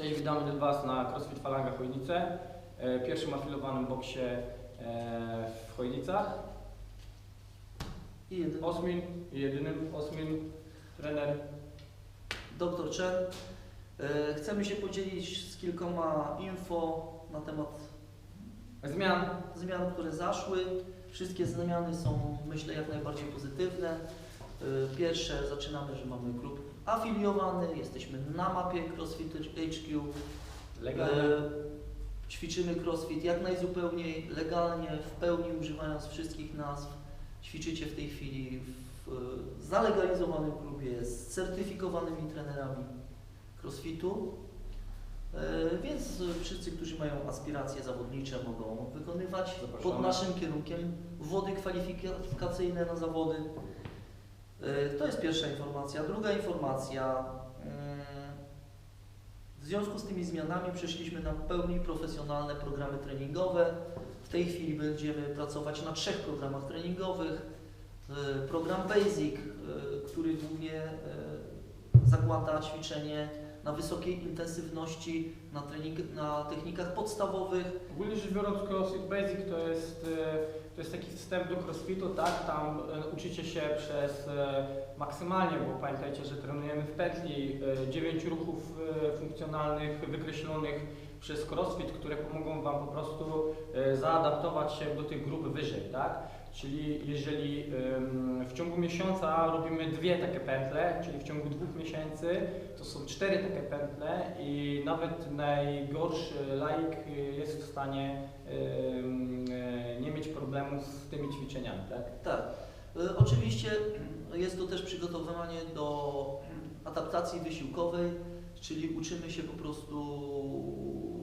Cześć, witamy Was na CrossFit Falanga Chojnice, e, pierwszym afilowanym boksie e, w Chojnicach. I jeden. Osmin, jedynym Osmin, trener. Dr Chen. E, Chcemy się podzielić z kilkoma info na temat Zmian. zmian, które zaszły. Wszystkie zmiany są, myślę, jak najbardziej pozytywne. E, Pierwsze, zaczynamy, że mamy klub afiliowany, jesteśmy na mapie CrossFit HQ. Legalne. E, Ćwiczymy crossfit jak najzupełniej legalnie, w pełni używając wszystkich nazw. Ćwiczycie w tej chwili w e, zalegalizowanym klubie z certyfikowanymi trenerami crossfitu. Więc wszyscy, którzy mają aspiracje zawodnicze mogą wykonywać Zapraszamy. pod naszym kierunkiem wody kwalifikacyjne na zawody. E, To jest pierwsza informacja. Druga informacja. mm, w związku z tymi zmianami przeszliśmy na pełni profesjonalne programy treningowe. W tej chwili będziemy pracować na trzech programach treningowych. E, Program Basic, który głównie zakłada ćwiczenie na wysokiej intensywności, na, trening, na technikach podstawowych. Ogólnie rzecz biorąc, CrossFit Basic to jest, to jest taki wstęp do CrossFitu, tak? Tam e, uczycie się przez e, maksymalnie, bo pamiętajcie, że trenujemy w pętli, e, dziewięć ruchów e, funkcjonalnych wykreślonych przez CrossFit, które pomogą Wam po prostu e, zaadaptować się do tych grup wyżej, tak? Czyli jeżeli w ciągu miesiąca robimy dwie takie pętle, czyli w ciągu dwóch miesięcy, to są cztery takie pętle i nawet najgorszy laik jest w stanie problemu z tymi ćwiczeniami, tak? Tak. E, Oczywiście jest to też przygotowywanie do adaptacji wysiłkowej, czyli uczymy się po prostu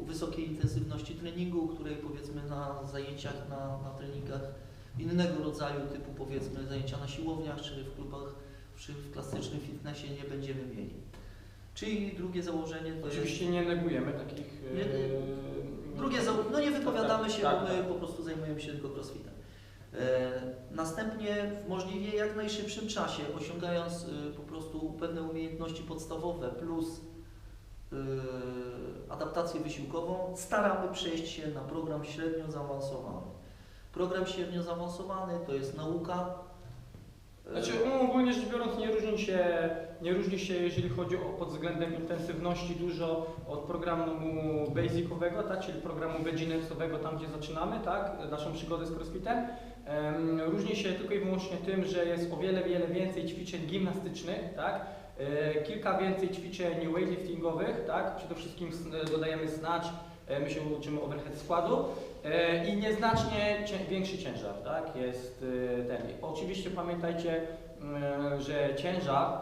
wysokiej intensywności treningu, której powiedzmy na zajęciach, na, na treningach innego rodzaju, typu powiedzmy zajęcia na siłowniach czy w klubach, czy w klasycznym fitnessie nie będziemy mieli. Czyli drugie założenie to jest... Oczywiście nie negujemy takich... e, Nie, Drugie, no nie wypowiadamy się, tak, bo my tak. po prostu zajmujemy się tylko crossfitem. E, następnie w możliwie jak najszybszym czasie, osiągając e, po prostu pewne umiejętności podstawowe plus e, adaptację wysiłkową, staramy przejść się na program średnio zaawansowany. Program średnio zaawansowany to jest nauka. E, Znaczy um, ogólnie rzecz biorąc nie różni się, nie różni się jeżeli chodzi o pod względem intensywności dużo od programu basicowego, tak, czyli programu beginnersowego, tam gdzie zaczynamy, tak, naszą przygodę z crossfitem. Em, różni się tylko i wyłącznie tym, że jest o wiele, wiele więcej ćwiczeń gimnastycznych, tak, e, kilka więcej ćwiczeń weightliftingowych, tak, przede wszystkim s- dodajemy snatch, e, my się uczymy overhead składu. e, i nieznacznie większy ciężar, tak, jest e, ten. Oczywiście pamiętajcie, mm, że ciężar,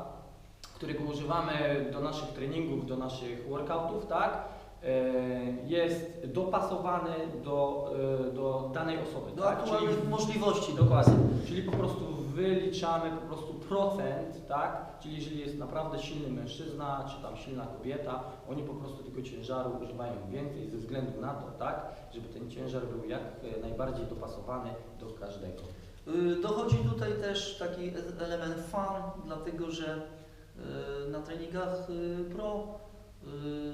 którego używamy do naszych treningów, do naszych workoutów, tak, e, jest dopasowany do, e, do danej osoby. do tak? aktualnych możliwości. Dokładnie. Czyli po prostu wyliczamy po prostu procent, tak? Czyli jeżeli jest naprawdę silny mężczyzna, czy tam silna kobieta, oni po prostu tego ciężaru używają więcej ze względu na to, tak? Żeby ten ciężar był jak e, najbardziej dopasowany do każdego. Y, Dochodzi tutaj też taki e- element fun, dlatego że y, na treningach pro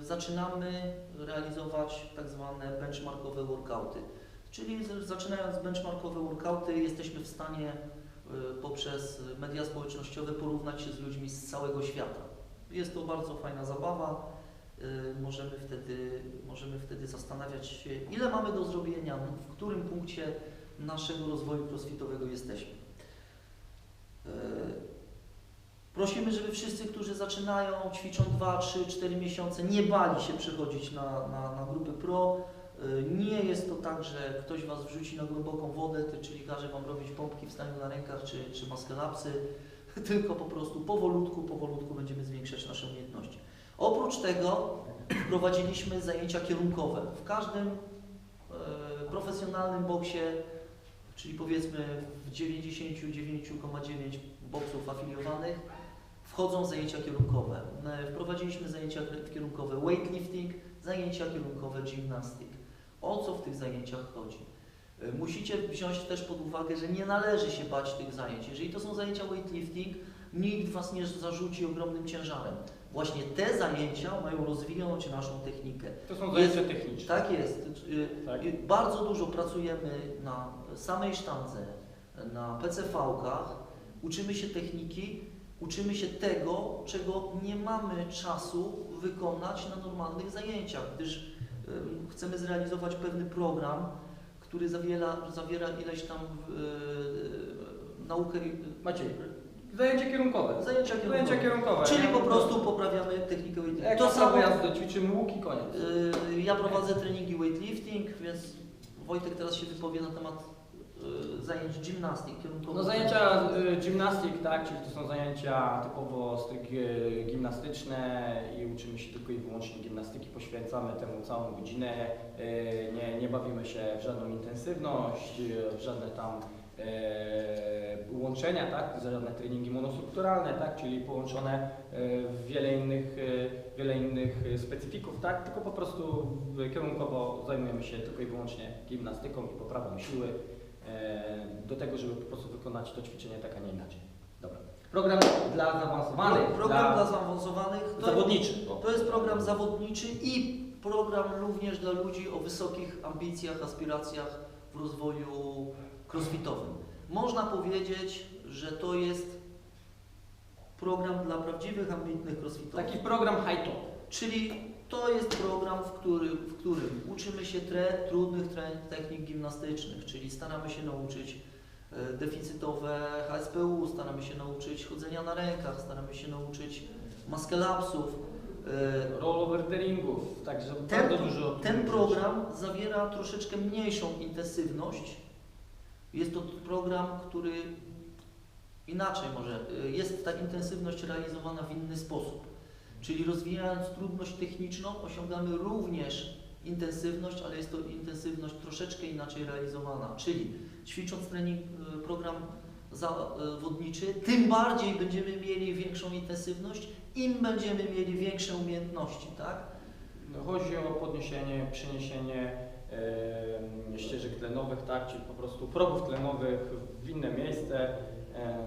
zaczynamy realizować tak zwane benchmarkowe workouty. Czyli zaczynając benchmarkowe workouty jesteśmy w stanie poprzez media społecznościowe porównać się z ludźmi z całego świata. Jest to bardzo fajna zabawa. Y, Możemy wtedy, możemy wtedy zastanawiać się, ile mamy do zrobienia, w którym punkcie naszego rozwoju crossfitowego jesteśmy. E, Prosimy, żeby wszyscy, którzy zaczynają, ćwiczą 2, 3, 4 miesiące, nie bali się przechodzić na, na, na grupy pro. E, Nie jest to tak, że ktoś Was wrzuci na głęboką wodę, czyli każe Wam robić pompki w staniu na rękach czy, czy maskelapsy, tylko po prostu powolutku, powolutku będziemy zwiększać nasze umiejętności. Oprócz tego wprowadziliśmy zajęcia kierunkowe. W każdym e, profesjonalnym boksie, czyli powiedzmy w 99,9 boksów afiliowanych, wchodzą zajęcia kierunkowe. E, Wprowadziliśmy zajęcia kierunkowe weightlifting, zajęcia kierunkowe gymnastyk. O co w tych zajęciach chodzi? E, Musicie wziąć też pod uwagę, że nie należy się bać tych zajęć. Jeżeli to są zajęcia weightlifting, nikt Was nie zarzuci ogromnym ciężarem. Właśnie te zajęcia mają rozwinąć naszą technikę. To są zajęcia techniczne. Tak jest. Y, Tak. y, Bardzo dużo pracujemy na samej sztandze, na PCV-kach, uczymy się techniki, uczymy się tego, czego nie mamy czasu wykonać na normalnych zajęciach, gdyż y, chcemy zrealizować pewny program, który zawiera, zawiera ileś tam y, naukę, Maciej, Zajęcia kierunkowe. Zajęcia kierunkowe. Zajęcia kierunkowe. czyli po prostu poprawiamy technikę weightlifting. to samo jazdy, ćwiczymy łuk i koniec. Y, Ja prowadzę treningi weightlifting, więc Wojtek teraz się wypowie na temat zajęć gimnastyk kierunkowo. No zajęcia y, gimnastyk, tak, czyli to są zajęcia typowo stricte gimnastyczne i uczymy się tylko i wyłącznie gimnastyki, poświęcamy temu całą godzinę, y, nie, nie bawimy się w żadną intensywność, y, w żadne tam y, łączenia, tak, żadne treningi monostrukturalne, tak, czyli połączone y, w wiele innych, y, wiele innych y, specyfików, tak, tylko po prostu kierunkowo zajmujemy się tylko i wyłącznie gimnastyką i poprawą siły do tego, żeby po prostu wykonać to ćwiczenie tak, a nie inaczej. Dobra. Program dla zaawansowanych, Pro- Program dla dla zaawansowanych to, zawodniczy. To jest program zawodniczy i program również dla ludzi o wysokich ambicjach, aspiracjach w rozwoju crossfitowym. Można powiedzieć, że to jest program dla prawdziwych, ambitnych crossfitowych. Taki program high top. Czyli to jest program, w którym, w którym uczymy się tre, trudnych tre, technik gimnastycznych, czyli staramy się nauczyć e, deficytowe HSPU, staramy się nauczyć chodzenia na rękach, staramy się nauczyć muscle-upsów. E, Rollover teringów, także Ten, bardzo dużo. ten program zawiera troszeczkę mniejszą intensywność. Jest to program, który inaczej może, y, jest ta intensywność realizowana w inny sposób. Czyli rozwijając trudność techniczną osiągamy również intensywność, ale jest to intensywność troszeczkę inaczej realizowana. Czyli ćwicząc trening, y, program zawodniczy, tym bardziej będziemy mieli większą intensywność, im będziemy mieli większe umiejętności, tak? No, Chodzi o podniesienie, przeniesienie e, ścieżek tlenowych, tak, czyli po prostu progów tlenowych w inne miejsce,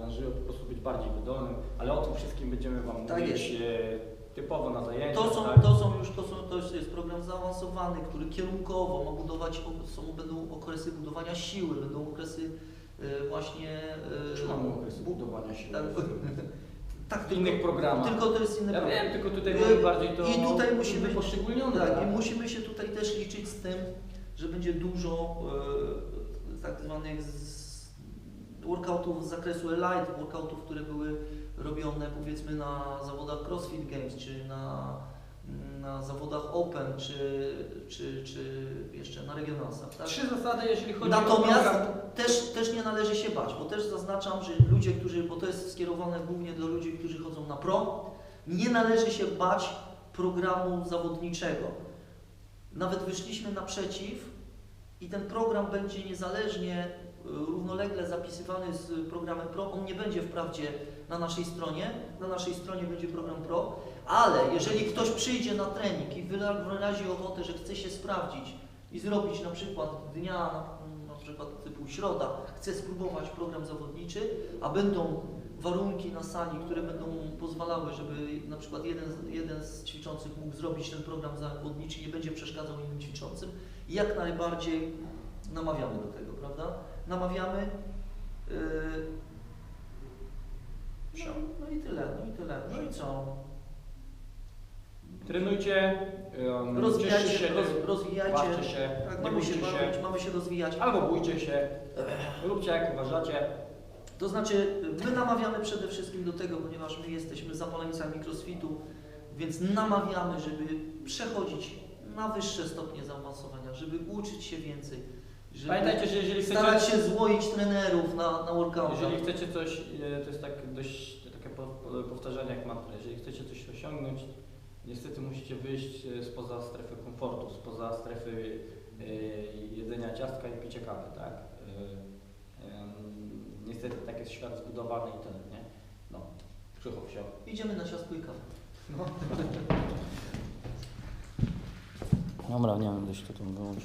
żeby po prostu być bardziej wydolnym, ale o tym wszystkim będziemy Wam Tak mówić e, typowo na zajęciach. To są, tak? to są już, to, są, to jest program zaawansowany, który kierunkowo ma budować, są, będą okresy budowania siły, będą okresy e, właśnie... e, Czy mamy okres budowania siły? Tak, tak W innych programach. Tylko to jest inny Ja program. wiem, tylko tutaj mamy bardziej to I tutaj musimy, wyposzczególnione. tak, tak? i musimy się tutaj też liczyć z tym, że będzie dużo e, tak zwanych z, workoutów z zakresu elite, workoutów, które były robione powiedzmy na zawodach CrossFit Games, czy na, na zawodach Open, czy, czy, czy jeszcze na regionalsach. Tak? Trzy zasady, jeśli chodzi Natomiast o program. też, też nie należy się bać, bo też zaznaczam, że ludzie, którzy, bo to jest skierowane głównie do ludzi, którzy chodzą na pro, nie należy się bać programu zawodniczego. Nawet wyszliśmy naprzeciw i ten program będzie niezależnie, równolegle zapisywany z programem pro. On nie będzie wprawdzie na naszej stronie, na naszej stronie będzie program pro, ale jeżeli ktoś przyjdzie na trening i wyra- wyrazi ochotę, że chce się sprawdzić i zrobić na przykład dnia, na przykład typu środa, chce spróbować program zawodniczy, a będą warunki na sali, które będą pozwalały, żeby na przykład jeden, jeden z ćwiczących mógł zrobić ten program zawodniczy, nie będzie przeszkadzał innym ćwiczącym, jak najbardziej namawiamy do tego, prawda? Namawiamy. Yy, no, no i tyle, no i tyle. No i co? Trenujcie, um, Rozwijajcie, się, roz, rozwijajcie. się, Tak, nie mamy się bójcie bawić, się, mamy się rozwijać. albo bójcie się, róbcie jak uważacie. To znaczy, my namawiamy przede wszystkim do tego, ponieważ my jesteśmy zapaleńcami crossfitu, więc namawiamy, żeby przechodzić na wyższe stopnie zaawansowania, żeby uczyć się więcej, Pamiętajcie, że jeżeli starać chcecie, się złoić trenerów na, na workoutach. jeżeli chcecie coś, e, to jest tak dość takie po- po- powtarzanie jak mantra, jeżeli chcecie coś osiągnąć, niestety musicie wyjść e, spoza strefy komfortu, spoza strefy e, jedzenia ciastka i picia kawy, tak? Niestety tak jest świat zbudowany i tyle, nie? No, przychop się. Idziemy na ciastko i kawę. No. Dobra, nie wiem, gdzieś to tam wyłączyć.